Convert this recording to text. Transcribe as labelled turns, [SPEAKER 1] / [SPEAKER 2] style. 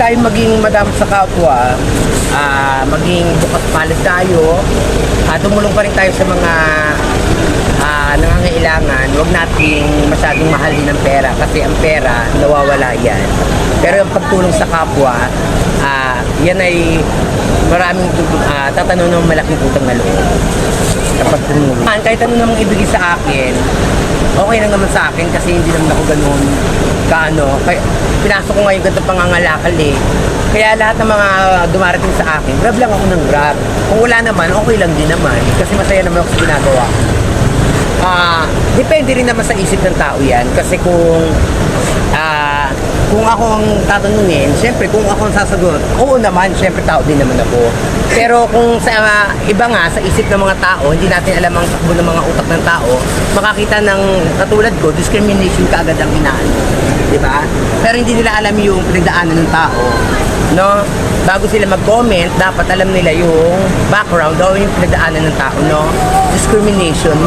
[SPEAKER 1] tayo maging madam sa kapwa, ah, maging bukas palad tayo, at tumulong pa rin tayo sa mga ah, nangangailangan, huwag nating masyadong mahalin ng pera kasi ang pera, nawawala yan. Pero yung pagtulong sa kapwa, ah, yan ay maraming uh, tatanong ng malaking utang na loob kapag tumulong. Ah, Kahit ano namang ibigay sa akin, okay lang naman sa akin kasi hindi naman ako ganun kaano. Kaya, pinasok ko ngayon ganito pangangalakal eh. Kaya lahat ng mga dumarating sa akin, grab lang ako ng grab. Kung wala naman, okay lang din naman. Kasi masaya naman ako sa ginagawa ko. Ah, depende rin naman sa isip ng tao 'yan kasi kung ah kung ako ang tatanungin, syempre kung ako ang sasagot, oo naman, syempre tao din naman ako. Pero kung sa ah, iba nga, sa isip ng mga tao, hindi natin alam ang takbo ng mga utak ng tao, makakita ng katulad ko, discrimination kaagad ang inaano. Di ba? Pero hindi nila alam yung pinagdaanan ng tao. No? Bago sila mag-comment, dapat alam nila yung background o yung pinagdaanan ng tao, no? Discrimination.